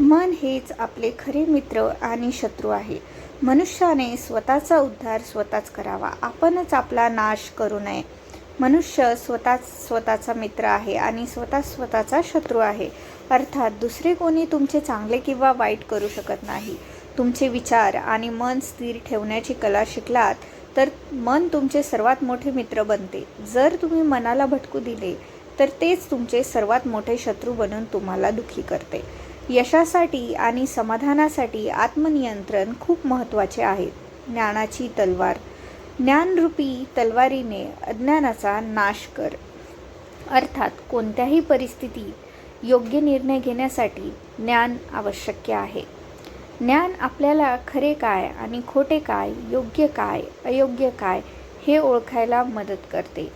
मन हेच आपले खरे मित्र आणि शत्रू आहे. मनुष्याने स्वतःचा उद्धार स्वतःच करावा. आपणच आपला नाश करू नये. मनुष्य स्वतःच स्वतःचा मित्र आहे आणि स्वतः स्वतःचा शत्रू आहे. अर्थात दुसरे कोणी तुमचे चांगले किंवा वाईट करू शकत नाही. तुमचे विचार आणि मन स्थिर ठेवण्याची कला शिकलात तर मन तुमचे सर्वात मोठे मित्र बनते. जर तुम्ही मनाला भटकू दिले तर तेच तुमचे सर्वात मोठे शत्रू बनून तुम्हाला दुःखी करते. यशासाठी आणि समाधानासाठी आत्मनियंत्रण खूप महत्त्वाचे आहे. ज्ञानाची तलवार. ज्ञानरूपी तलवारीने अज्ञानाचा नाश कर. अर्थात कोणत्याही परिस्थितीत योग्य निर्णय घेण्यासाठी ज्ञान आवश्यक आहे. ज्ञान आपल्याला खरे काय आणि खोटे काय योग्य काय अयोग्य काय हे ओळखायला मदत करते.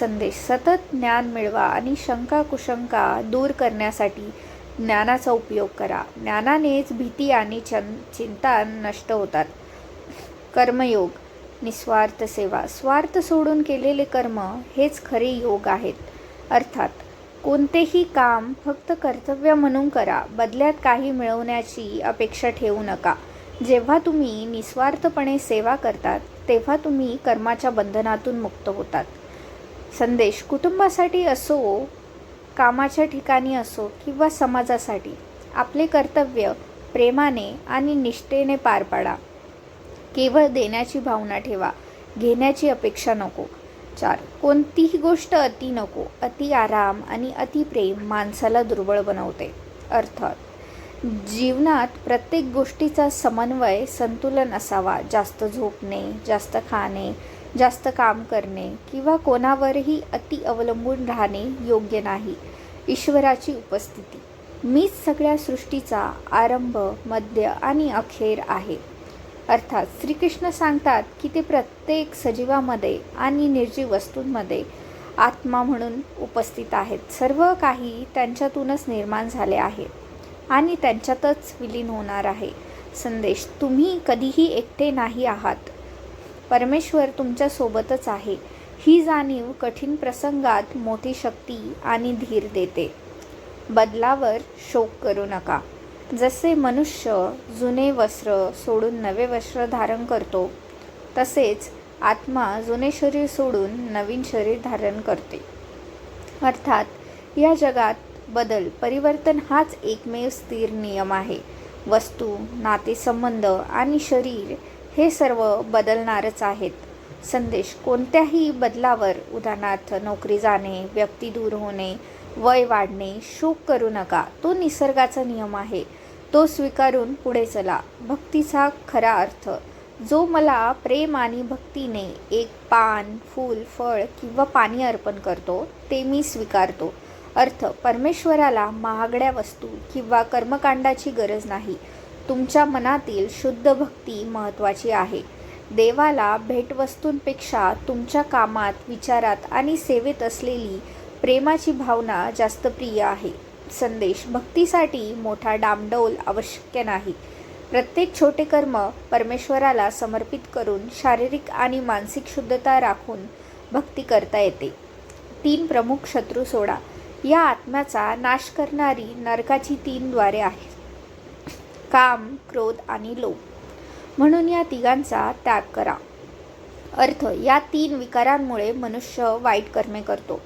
संदेश सतत ज्ञान मिळवा आणि शंका कुशंका दूर करण्यासाठी ज्ञानाचा उपयोग करा. ज्ञानानेच भीती आणि चन चिंता नष्ट होतात. कर्मयोग निस्वार्थ सेवा. स्वार्थ सोडून केलेले कर्म हेच खरे योग आहेत. अर्थात कोणतेही काम फक्त कर्तव्य म्हणून करा. बदल्यात काही मिळवण्याची अपेक्षा ठेवू नका. जेव्हा तुम्ही निस्वार्थपणे सेवा करतात तेव्हा तुम्ही कर्माच्या बंधनातून मुक्त होतात. संदेश कुटुंबासाठी असो कामाच्या ठिकाणी असो किंवा समाजासाठी आपले कर्तव्य प्रेमाने आणि निष्ठेने पार पाडा. केवळ देण्याची भावना ठेवा घेण्याची अपेक्षा नको. चार कोणतीही गोष्ट अति नको अति आराम आणि अति प्रेम माणसाला दुर्बळ बनवते. अर्थात जीवनात प्रत्येक गोष्टीचा समन्वय संतुलन असावा. जास्त झोपणे जास्त खाणे जास्त काम करणे किंवा कोणावरही अति अवलंबून राहणे योग्य नाही. ईश्वराची उपस्थिती. मीच सगळ्या सृष्टीचा आरंभ मध्य आणि अखेर आहे. अर्थात श्रीकृष्ण सांगतात की ते प्रत्येक सजीवामध्ये आणि निर्जीव वस्तूंमध्ये आत्मा म्हणून उपस्थित आहेत. सर्व काही त्यांच्यातूनच निर्माण झाले आहे आणि त्यांच्यातच विलीन होणार आहे. संदेश तुम्ही कधीही एकटे नाही आहात. परमेश्वर तुमच्यासोबतच आहे. ही जाणीव कठीण प्रसंगात मोठी शक्ती आणि धीर देते. बदलावर शोक करू नका. जसे मनुष्य जुने वस्त्र सोडून नवे वस्त्र धारण करतो तसेच आत्मा जुने शरीर सोडून नवीन शरीर धारण करते. अर्थात या जगात बदल परिवर्तन हाच एकमेव स्थिर नियम आहे. वस्तू नातेसंबंध आणि शरीर हे सर्व बदलणारच आहेत. संदेश कोणत्याही बदलावर उदाहरणार्थ नोकरी जाणे व्यक्ती दूर होणे वय वाढणे शोक करू नका. तो निसर्गाचा नियम आहे. तो स्वीकारून पुढे चला. भक्तीचा खरा अर्थ जो मला प्रेम आणि भक्तीने एक पान फूल फळ किंवा पाणी अर्पण करतो ते मी स्वीकारतो. अर्थ परमेश्वराला महागड्या वस्तू किंवा कर्मकांडाची गरज नाही. तुमच्या मनातील शुद्ध भक्ती महत्त्वाची आहे. देवाला भेटवस्तूंपेक्षा तुमच्या कामात विचारात आणि सेवेत असलेली प्रेमाची भावना जास्त प्रिय आहे. संदेश भक्तीसाठी मोठा डामडौल आवश्यक नाही. प्रत्येक छोटे कर्म परमेश्वराला समर्पित करून शारीरिक आणि मानसिक शुद्धता राखून भक्ती करता येते. तीन प्रमुख शत्रू सोडा. या आत्म्याचा नाश करणारी नरकाची तीन द्वारे आहेत काम क्रोध आणि लोभ. म्हणून या तिघांचा त्याग करा. अर्थ या तीन विकारांमुळे मनुष्य वाईट कर्मे करतो.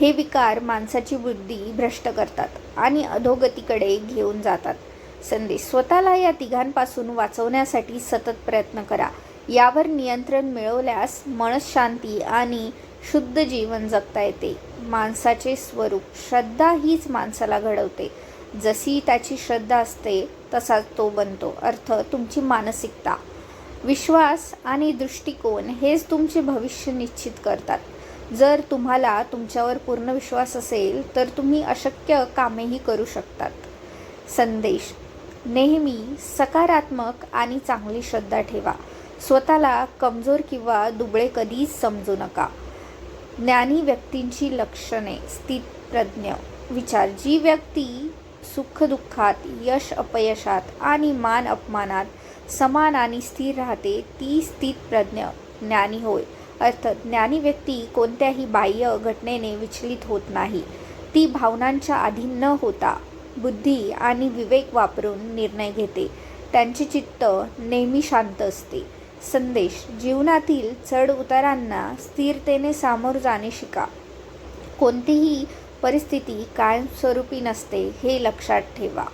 हे विकार माणसाची बुद्धी भ्रष्ट करतात आणि अधोगतीकडे घेऊन जातात. संदेश स्वतःला या तिघांपासून वाचवण्यासाठी सतत प्रयत्न करा. यावर नियंत्रण मिळवल्यास मनशांती आणि शुद्ध जीवन जगता येते. माणसाचे स्वरूप श्रद्धा हीच माणसाला घडवते. जशी त्याची श्रद्धा असते तसाच तो बनतो. अर्थ तुमची मानसिकता विश्वास आणि दृष्टिकोन हेच तुमचे भविष्य निश्चित करतात. जर तुम्हाला तुमच्यावर पूर्ण विश्वास असेल तर तुम्ही अशक्य कामेही करू शकतात. संदेश. नेहमी सकारात्मक आणि चांगली श्रद्धा ठेवा. स्वतःला कमजोर किंवा दुबळे कधीच समजू नका. ज्ञानी व्यक्तींची लक्षणे स्थितप्रज्ञ विचार. जी व्यक्ती सुखदुःखात यश अपयशात आणि मान अपमानात समान आणि स्थिर राहते ती स्थितप्रज्ञ ज्ञानी होय. अर्थात ज्ञानी व्यक्ती कोणत्याही बाह्य घटनेने विचलित होत नाही. ती भावनांच्या अधीन न होता बुद्धी आणि विवेक वापरून निर्णय घेते. त्यांचे चित्त नेहमी शांत असते. संदेश जीवनातील चढ उतारांना स्थिरतेने सामोर जाणे शिका. कोणतीही परिस्थिती कायमस्वरूपी नसते हे लक्षात ठेवा.